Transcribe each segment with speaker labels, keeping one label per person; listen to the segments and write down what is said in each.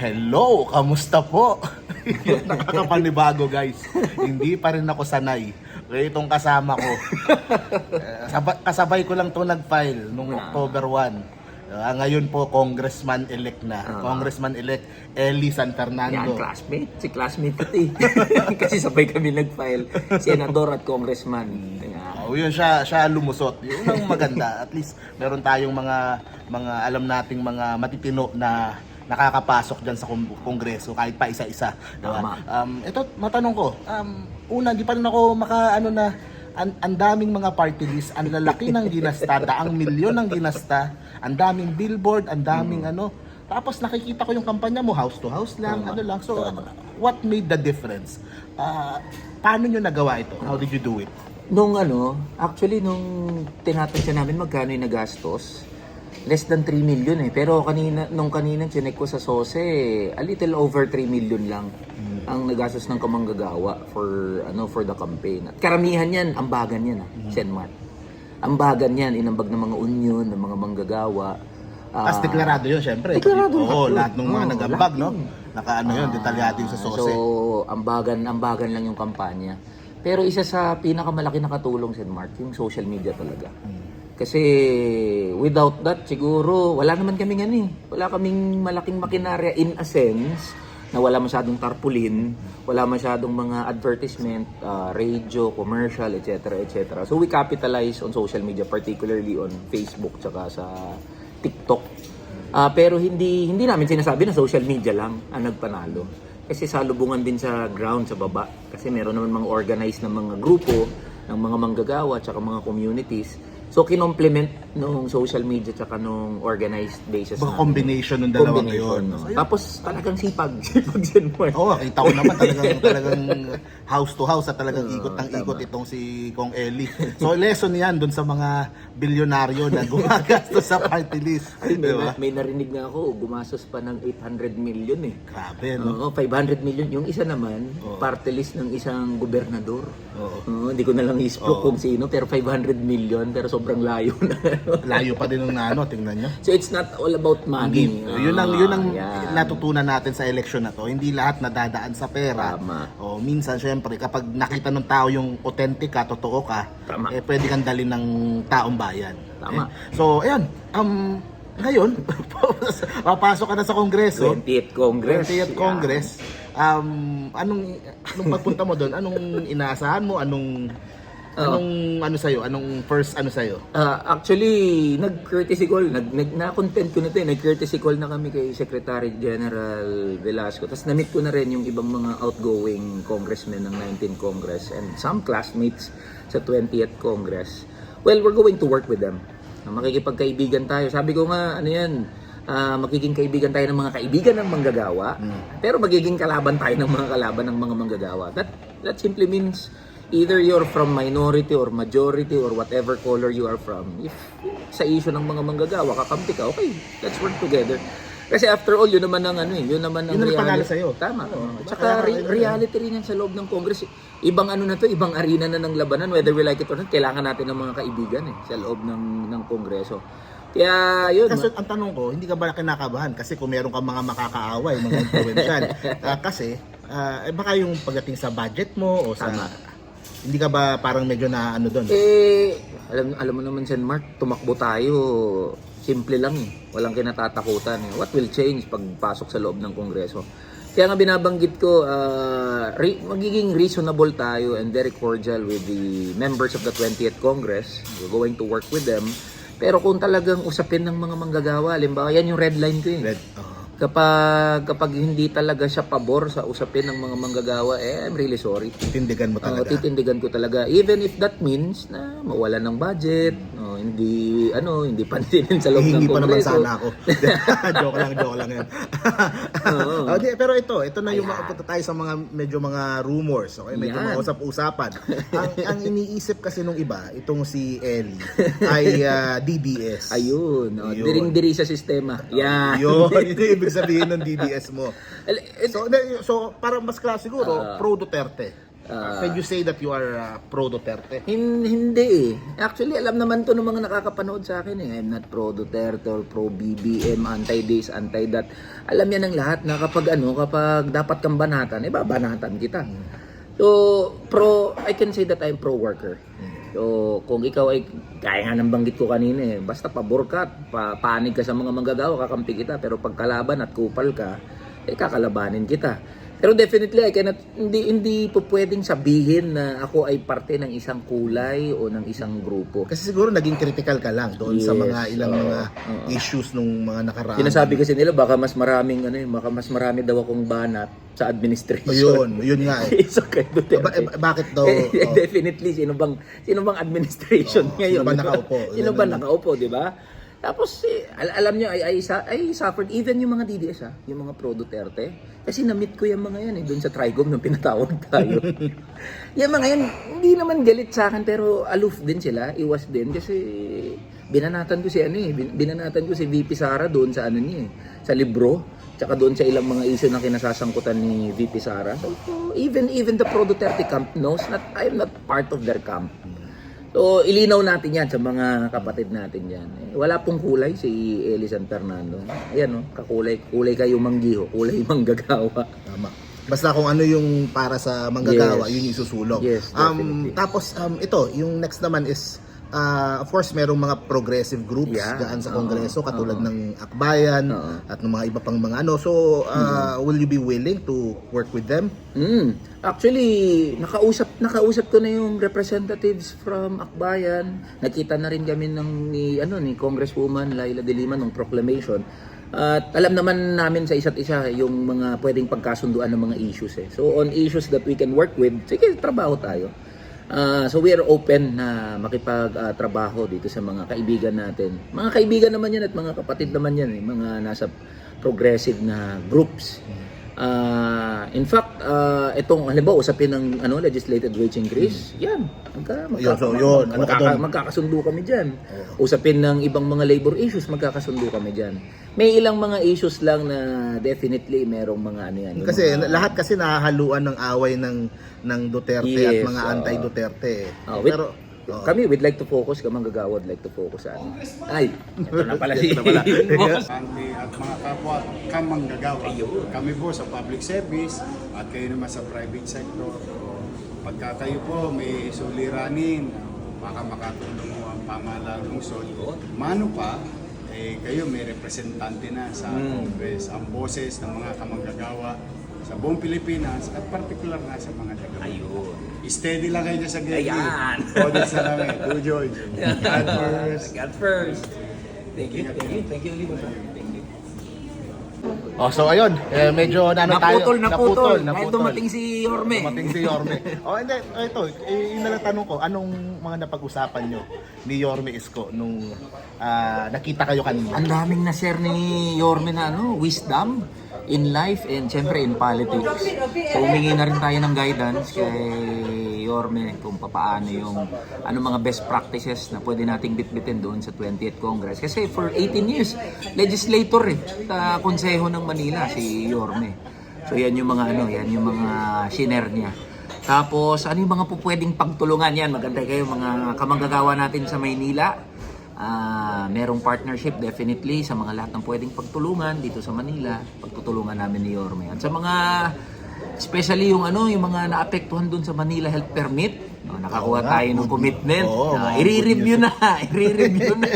Speaker 1: Hello, kamusta po? Nakakapanibago guys. Hindi pa rin ako sanay. Kaya itong kasama ko. eh, saba- kasabay ko lang to nag-file nung October 1. Ah, ngayon po, congressman-elect na.
Speaker 2: Ah.
Speaker 1: Congressman-elect Eli San
Speaker 2: Yan,
Speaker 1: Fernando.
Speaker 2: classmate. Si classmate ko eh. Kasi sabay kami nag-file. Senador at congressman. Yan.
Speaker 1: Oh, yun siya, siya lumusot. Yun ang maganda. At least meron tayong mga mga alam nating mga matitino na nakakapasok diyan sa kong- kongreso kahit pa isa-isa. Diba?
Speaker 2: Tama.
Speaker 1: Um, ito, matanong ko. Um, una, di pa rin ako maka ano na ang, ang daming mga party list, ang lalaki ng ginasta, daang milyon ng ginasta, ang daming billboard, ang daming ano. Tapos nakikita ko yung kampanya mo, house to house lang,
Speaker 2: Tama.
Speaker 1: ano lang. So, what made the difference? Ah, paano nyo nagawa ito? How did you do it?
Speaker 2: Nung ano, actually nung tinatansya namin magkano yung nagastos, less than 3 million eh. Pero kanina, nung kanina chinek ko sa SOSE, a little over 3 million lang ang nagastos ng kamanggagawa for ano for the campaign. At karamihan yan, ambagan yan, ah, Senmart. Ambagan yan, inambag ng mga union, ng mga manggagawa. Ah,
Speaker 1: As deklarado yun, syempre.
Speaker 2: deklarado
Speaker 1: Oo,
Speaker 2: yun.
Speaker 1: lahat ng mga
Speaker 2: Oo,
Speaker 1: nag-ambag, no?
Speaker 2: yun.
Speaker 1: Naka-ano yun, detalyado yung sa
Speaker 2: Ah,
Speaker 1: sose.
Speaker 2: So, ambagan, ambagan lang yung kampanya. Pero isa sa pinakamalaki na katulong, Sen Mark, yung social media talaga. Kasi without that, siguro, wala naman kaming ano eh. Wala kaming malaking makinarya in a sense na wala masyadong tarpaulin, wala masyadong mga advertisement, ah, radio, commercial, etc. etc. So we capitalize on social media, particularly on Facebook tsaka sa TikTok. Ah, pero hindi hindi namin sinasabi na social media lang ang nagpanalo. Kasi salubungan din sa ground sa baba. Kasi meron naman mga organized na mga grupo ng mga manggagawa at mga communities. So kinomplement nung social media at nung organized basis.
Speaker 1: Baka combination ng dalawa ngayon.
Speaker 2: no?
Speaker 1: So, yun.
Speaker 2: Tapos talagang sipag, sipag sin Mark.
Speaker 1: Oo, kita ko naman talagang, talagang house to house at talagang
Speaker 2: Oo,
Speaker 1: ikot ng ikot itong si Kong Eli. So lesson yan dun sa mga bilyonaryo na gumagastos sa party list.
Speaker 2: Ay, may,
Speaker 1: Di ba?
Speaker 2: may narinig nga ako, gumastos pa ng 800 million eh.
Speaker 1: Grabe, no?
Speaker 2: Oo, 500 million. Yung isa naman,
Speaker 1: Oo.
Speaker 2: party list ng isang gobernador.
Speaker 1: Oo.
Speaker 2: Oo, hindi ko na lang i-stroke
Speaker 1: Oo.
Speaker 2: kung sino, pero 500 million, pero sobrang layo na.
Speaker 1: Layo pa din ng ano, tingnan nyo.
Speaker 2: so it's not all about money.
Speaker 1: Hindi, yun ang yun ang
Speaker 2: Ah, yan.
Speaker 1: natutunan natin sa election na to. Hindi lahat nadadaan sa pera.
Speaker 2: Tama.
Speaker 1: O minsan syempre kapag nakita ng tao yung authentic ka, totoo ka,
Speaker 2: Tama.
Speaker 1: eh pwede kang dalhin ng taong bayan.
Speaker 2: Tama.
Speaker 1: Eh, so, ayan. Um ngayon, papasok ka na sa kongreso.
Speaker 2: 20th Congress.
Speaker 1: 20th
Speaker 2: Yan.
Speaker 1: Congress. Um, anong anong pagpunta mo doon? Anong inaasahan mo? Anong anong ano sa'yo? Anong first ano sa'yo?
Speaker 2: Ah, actually, nag-courtesy call. Nag, nag, na-content ko na ito eh. Nag-courtesy call na kami kay Secretary General Velasco. Tapos na-meet ko na rin yung ibang mga outgoing congressmen ng 19th Congress and some classmates sa 20th Congress. Well, we're going to work with them. Ah, Makikipagkaibigan tayo. Sabi ko nga, ano yan, ah, magiging kaibigan tayo ng mga kaibigan ng manggagawa, pero magiging kalaban tayo ng mga kalaban ng mga manggagawa. That, that simply means either you're from minority or majority or whatever color you are from, if sa issue ng mga manggagawa, kakampi ka, okay, let's work together. Kasi after all, yun naman ang ano eh, yun naman ang
Speaker 1: Yun
Speaker 2: reality.
Speaker 1: sa'yo.
Speaker 2: Tama.
Speaker 1: Oo.
Speaker 2: Tsaka re- reality rin yan sa loob ng Congress. Ibang ano na to, ibang arena na ng labanan, whether we like it or not, kailangan natin ng mga kaibigan eh, sa loob ng, ng Kongreso. Kaya yun,
Speaker 1: Kasi ang tanong ko, hindi ka ba kinakabahan? Kasi kung meron kang mga makakaaway, mga influential. Ah, kasi, eh, baka yung pagdating sa budget mo o sa...
Speaker 2: Tama.
Speaker 1: Hindi ka ba parang medyo na ano doon?
Speaker 2: Eh, alam, alam mo naman, Sen Mark, tumakbo tayo, simple lang eh. Walang kinatatakutan eh. What will change pagpasok sa loob ng Kongreso? Kaya nga binabanggit ko, ah, re- magiging reasonable tayo and very cordial with the members of the 20th Congress. We're going to work with them. Pero kung talagang usapin ng mga manggagawa, halimbawa, yan yung red line ko eh.
Speaker 1: Red, oh.
Speaker 2: Kapag, kapag hindi talaga siya pabor sa usapin ng mga manggagawa, eh, I'm really sorry.
Speaker 1: Tindigan mo talaga.
Speaker 2: titindigan ko talaga even if that means na mawalan ng budget, hindi ano, hindi pansinin sa loob ng
Speaker 1: Hihingi pa naman
Speaker 2: kongreso.
Speaker 1: sana ako. joke lang, joke lang yan.
Speaker 2: Oo.
Speaker 1: Oh, di, pero ito, ito na yung makapunta tayo sa mga medyo mga rumors, okay? Medyo
Speaker 2: Yan.
Speaker 1: mga usap-usapan. ang, ang iniisip kasi nung iba, itong si Ellie, ay ah, DDS.
Speaker 2: Ayun, no,
Speaker 1: Yun.
Speaker 2: diring-diri sa sistema. Yan.
Speaker 1: Yun, yun yung ibig sabihin ng DDS mo.
Speaker 2: Al- it-
Speaker 1: So, na- so para mas klase siguro,
Speaker 2: Ah.
Speaker 1: pro Duterte.
Speaker 2: Ah,
Speaker 1: Can you say that you are uh, pro Duterte?
Speaker 2: Hin- hindi eh. Actually, alam naman to ng mga nakakapanood sa akin eh. I'm not pro Duterte or pro BBM, anti-this, anti-that. Alam yan ng lahat na kapag ano, kapag dapat kang banatan, eh babanatan kita. So, pro, I can say that I'm pro worker. So, kung ikaw ay, kaya nga ng banggit ko kanina eh, basta pabor ka, at pa, panig ka sa mga manggagawa, kakampi kita. Pero pag kalaban at kupal ka, eh kakalabanin kita. Pero definitely, I cannot, hindi, hindi po pwedeng sabihin na ako ay parte ng isang kulay o ng isang grupo.
Speaker 1: Kasi siguro naging critical ka lang doon sa
Speaker 2: Yes,
Speaker 1: mga ilang
Speaker 2: oo,
Speaker 1: mga
Speaker 2: oo.
Speaker 1: issues nung mga nakaraan.
Speaker 2: Sinasabi kasi nila baka mas maraming ano eh, baka mas marami daw akong banat sa administration.
Speaker 1: Ayun, yun nga eh.
Speaker 2: so kay Duterte.
Speaker 1: Ba- eh, bakit daw?
Speaker 2: Eh,
Speaker 1: oh.
Speaker 2: definitely sino bang sino bang administration
Speaker 1: Oo,
Speaker 2: ngayon?
Speaker 1: sino ba nakaupo?
Speaker 2: Sino
Speaker 1: Yun
Speaker 2: ba nakaupo, di ba? Tapos eh, al- alam niyo ay ay, sa- ay suffered even yung mga DDS ha, yung mga pro Duterte. Kasi na-meet ko yung mga yan eh doon sa Tricom nung pinatawag tayo. yung mga yan hindi naman galit sa akin pero aloof din sila, iwas din kasi binanatan ko si ano eh, bin- binanatan ko si VP Sara doon sa ano niya eh, sa libro. Tsaka doon sa ilang mga issue na kinasasangkutan ni VP Sara. So, even even the pro Duterte camp knows that I'm not part of their camp. So, ilinaw natin yan sa mga kapatid natin yan. Eh, wala pong kulay si Eli San Fernando. Ayan, no? kakulay. Kulay kayo manggiho, kulay manggagawa.
Speaker 1: Tama. Basta kung ano yung para sa manggagawa,
Speaker 2: Yes.
Speaker 1: yun yung isusulong.
Speaker 2: Yes,
Speaker 1: um, tapos, um, ito, yung next naman is, uh, of course, merong mga progressive groups
Speaker 2: Yeah.
Speaker 1: daan sa. Kongreso, katulad
Speaker 2: Oo.
Speaker 1: ng Akbayan,
Speaker 2: Oo.
Speaker 1: at ng mga iba pang mga ano. So, uh, will you be willing to work with them?
Speaker 2: Mm. Actually, nakausap nakausap ko na yung representatives from Akbayan. Nakita na rin kami ng ni ano ni Congresswoman Laila De Lima ng proclamation. At alam naman namin sa isa't isa yung mga pwedeng pagkasunduan ng mga issues eh. So on issues that we can work with, sige, trabaho tayo. Ah, so we are open na makipag-trabaho dito sa mga kaibigan natin. Mga kaibigan naman yan at mga kapatid naman yan, eh, mga nasa progressive na groups. Ah, in fact, ah, itong halimbawa usapin ng ano legislated wage increase, yan. Magka, magka,
Speaker 1: Yun, so yun, ano ka
Speaker 2: magkaka-
Speaker 1: doon?
Speaker 2: magkakasundo kami diyan. Usapin ng ibang mga labor issues, magkakasundo kami diyan. May ilang mga issues lang na definitely merong mga ano yan.
Speaker 1: Kasi
Speaker 2: mga-
Speaker 1: lahat kasi nahahaluan ng away ng ng Duterte at
Speaker 2: Yes,
Speaker 1: mga
Speaker 2: oo.
Speaker 1: anti-Duterte.
Speaker 2: Ah, with-
Speaker 1: Pero oo.
Speaker 2: Kami would like to focus, kamang gagawad like to focus sa ano. Ay, ito na pala si
Speaker 1: Ito na pala.
Speaker 2: boss.
Speaker 3: Kami at mga kapwa kamanggagawa. Kami po sa public service at kayo naman sa private sector. Pagka kayo po may suliranin, baka makatulong mo ang pamahalaan ng lungsod. Mano pa, eh, kayo may representante na sa Congress. Ang boses ng mga kamanggagawa sa buong Pilipinas at particular na sa mga taga
Speaker 2: Ayun.
Speaker 3: Steady lang kayo sa gate.
Speaker 2: Ayan.
Speaker 3: Audience na namin. Do George. God first.
Speaker 2: God first. Thank you, thank you, thank you. Thank you.
Speaker 1: Oh, so ayun, eh, medyo nano tayo.
Speaker 2: Naputol, naputol. Dahil dumating si Yorme.
Speaker 1: Dumating si Yorme. oh, hindi, oh, ito, eh, yun na lang tanong ko, anong mga napag-usapan nyo ni Yorme Isko nung ah, nakita kayo kanina?
Speaker 2: Ang daming na-share ni Yorme na ano, wisdom in life and syempre in politics. So humingi na rin tayo ng guidance kay Yorme kung papaano yung ano mga best practices na pwede nating bitbitin doon sa 20th Congress. Kasi for 18 years, legislator eh, sa Konseho ng Manila si Yorme. So yan yung mga ano, yan yung mga shiner niya. Tapos ano yung mga po pwedeng pagtulungan yan? Maganda kayo mga kamanggagawa natin sa Maynila. Ah, merong partnership definitely sa mga lahat ng pwedeng pagtulungan dito sa Manila. Pagtutulungan namin ni Yorme. At sa mga especially yung ano, yung mga naapektuhan doon sa Manila Health Permit, no, nakakuha tayo ng commitment.
Speaker 1: oo,
Speaker 2: Ah,
Speaker 1: mga
Speaker 2: i-review na, i-review na.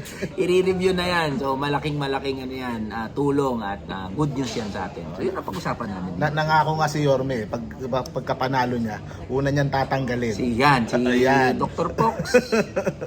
Speaker 2: I-review na yan. So malaking malaking ano yan, ah, tulong at ah, good news yan sa atin. So yun ang pag-usapan namin.
Speaker 1: Na, nangako nga si Yorme, pag, pagkapanalo niya, una niyang tatanggalin.
Speaker 2: Si yan, si
Speaker 1: Ayan.
Speaker 2: Dr. Fox.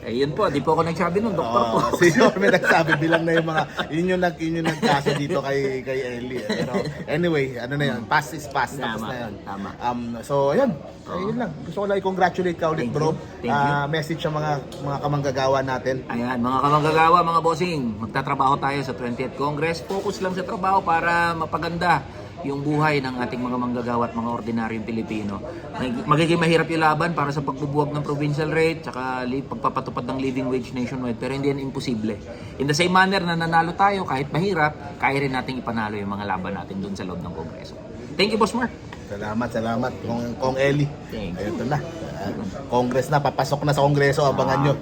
Speaker 2: eh yun po, di po ako nagsabi nun, Dr.
Speaker 1: Oo,
Speaker 2: Fox.
Speaker 1: si Yorme nagsabi bilang na yung mga yun yung nag yun yung nagkaso dito kay kay Ellie. eh. Pero anyway, ano na yun, past is past, tapos
Speaker 2: Tama,
Speaker 1: na yun.
Speaker 2: tama.
Speaker 1: Um so ayun, ayun lang. Gusto ko lang i-congratulate ka ulit,
Speaker 2: Thank
Speaker 1: bro.
Speaker 2: you. Thank
Speaker 1: Ah, message sa mga mga kamanggagawa natin.
Speaker 2: Ayan, mga kamanggagawa, mga bossing, magtatrabaho tayo sa 20th Congress. Focus lang sa trabaho para mapaganda yung buhay ng ating mga manggagawa at mga ordinaryong Pilipino. Mag- Magiging mahirap yung laban para sa pagbubuwag ng provincial rate tsaka li- pagpapatupad ng living wage nationwide pero hindi yan imposible. In the same manner na nanalo tayo kahit mahirap, kaya rin nating ipanalo yung mga laban natin doon sa loob ng Kongreso. Thank you, Boss Mark.
Speaker 1: Salamat, salamat. Kong, Kong Eli.
Speaker 2: Thank
Speaker 1: Ito na. Ah, Congress na, papasok na sa Kongreso, abangan nyo.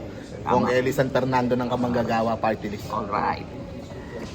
Speaker 1: Kong
Speaker 2: Tama.
Speaker 1: Eli San Fernando ng Kamanggagawa Party List.
Speaker 2: Alright.